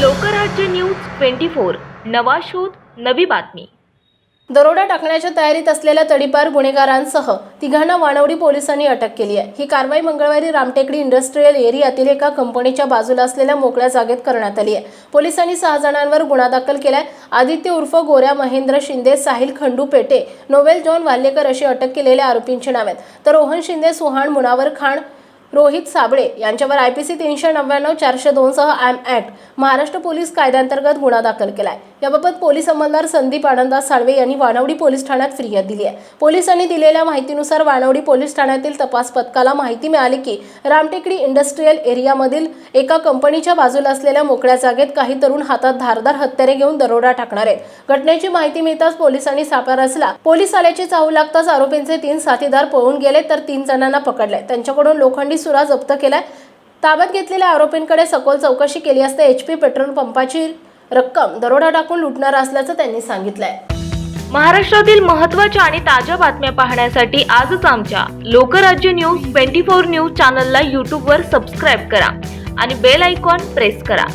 Lokrajya news twenty four नवा शोध नवी बातमी. दरोडा टाकण्याच्या तयारीत असलेल्या तडीपार गुन्हेगारांसह तिघांना वाणवडी पोलिसांनी अटक केली आहे. ही कारवाई मंगळवारी रामटेकडी इंडस्ट्रीयल एरियातील एका कंपनीच्या बाजूला असलेल्या मोकळ्या जागेत करण्यात आली आहे. पोलिसांनी सहा जणांवर गुन्हा दाखल केलाय. आदित्य उर्फ गोऱ्या महेंद्र शिंदे साहिल खंडू पेटे नोवेल जॉन वाल्लेकर अशी अटक केलेल्या आरोपींची नावे आहेत तर रोहन शिंदे सुहाण मुनावर खान रोहित साबळे यांच्यावर आय पी सी तीनशे नव्याण्णव चारशे दोनसह ॲम ॲक्ट महाराष्ट्र पोलीस कायद्यांतर्गत गुन्हा दाखल केलाय. याबाबत पोलीस अंमलदार संदीप आनंददास साळवे यांनी वानवडी पोलीस ठाण्यात फिर्याद दिली आहे. पोलिसांनी दिलेल्या माहितीनुसार वानवडी पोलीस ठाण्यातील तपास पथकाला माहिती मिळाली की रामटेकडी इंडस्ट्रीयल एरियामधील एका कंपनीच्या बाजूला असलेल्या मोकळ्या जागेत काही तरुण हातात धारदार हत्यारे घेऊन दरोडा टाकणार आहेत. घटनेची माहिती मिळताच पोलिसांनी सापळा रचला. पोलीस आल्याची चाहू लागताच आरोपींचे तीन साथीदार पळून गेले तर तीन जणांना पकडले त्यांच्याकडून लोखंडी सुरा जप्त केलाय. ताब्यात घेतलेल्या आरोपींकडे सखोल चौकशी केली असता एच पी पेट्रोल पंपाची रक्कम दरोडा टाकून लुटणार असल्याचं त्यांनी सांगितलंय. महाराष्ट्रातील महत्त्वाच्या आणि ताज्या बातम्या पाहण्यासाठी आजच आमच्या Lokrajya news twenty four news चॅनलला यूट्यूबवर सबस्क्राईब करा आणि बेल आयकॉन प्रेस करा.